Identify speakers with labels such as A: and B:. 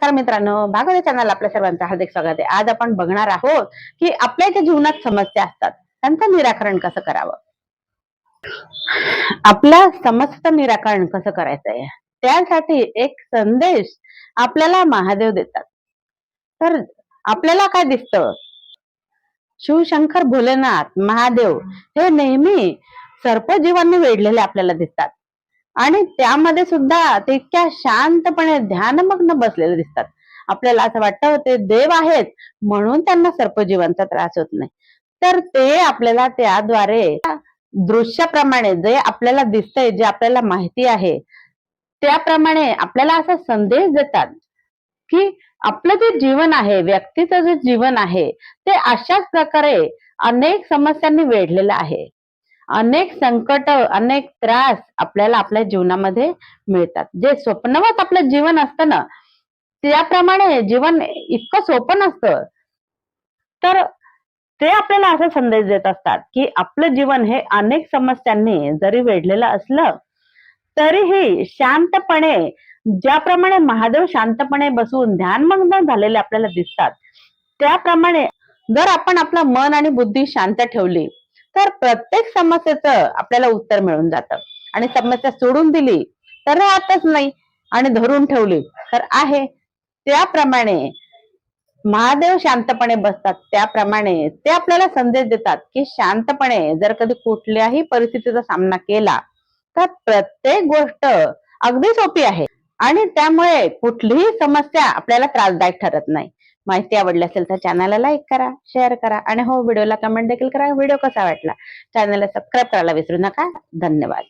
A: नमस्कार मित्रांनो भागवत चॅनल आपल्या सर्वांचं हार्दिक स्वागत आहे. आज आपण बघणार आहोत की आपल्या ज्या जीवनात समस्या असतात त्यांचं निराकरण कसं करावं? आपल्या समस्त निराकरण कसं करायचंय त्यासाठी एक संदेश आपल्याला महादेव देतात. तर आपल्याला काय दिसतं? शिवशंकर भोलेनाथ महादेव हे नेहमी सर्पजीवांनी वेढलेले आपल्याला दिसतात. आणि त्यामध्ये सुद्धा ते इतक्या शांतपणे ध्यानमग्न बसलेले दिसतात. आपल्याला असं वाटतं ते देव आहेत. म्हणून त्यांना सर्पजीवांचा त्रास होत नाही. तर ते आपल्याला त्याद्वारे दृश्याप्रमाणे जे आपल्याला दिसतंय जे आपल्याला माहिती आहे त्याप्रमाणे आपल्याला असा संदेश देतात की आपलं जे जीवन आहे व्यक्तीचं जे जीवन आहे ते अशाच प्रकारे अनेक समस्यांनी वेढलेलं आहे. अनेक संकट अनेक त्रास आपल्याला आपल्या जीवनामध्ये मिळतात. जे स्वप्नवत आपलं जीवन असतं ना त्याप्रमाणे जीवन इतकं सोपं नसतं. तर ते आपल्याला असा संदेश देत असतात की आपलं जीवन हे अनेक समस्यांनी जरी वेढलेलं असलं तरीही शांतपणे ज्याप्रमाणे महादेव शांतपणे बसून ध्यानमग्न झालेले आपल्याला दिसतात त्याप्रमाणे जर आपण आपलं मन आणि बुद्धी शांत ठेवली तर प्रत्येक समस्येचं आपल्याला उत्तर मिळून जातं. आणि समस्या सोडून दिली तर राहतच नाही. आणि धरून ठेवली तर आहे. त्याप्रमाणे महादेव शांतपणे बसतात. त्याप्रमाणे ते आपल्याला संदेश देतात की शांतपणे जर कधी कुठल्याही परिस्थितीचा सामना केला तर प्रत्येक गोष्ट अगदी सोपी आहे. आणि त्यामुळे कुठलीही समस्या आपल्याला त्रासदायक ठरत नाही. माहिती आवडली असेल तर चॅनलला लाईक करा शेअर करा आणि हो व्हिडिओला कमेंट देखील करा. व्हिडिओ कसा वाटला? चॅनलला सबस्क्राईब करायला विसरू नका. धन्यवाद.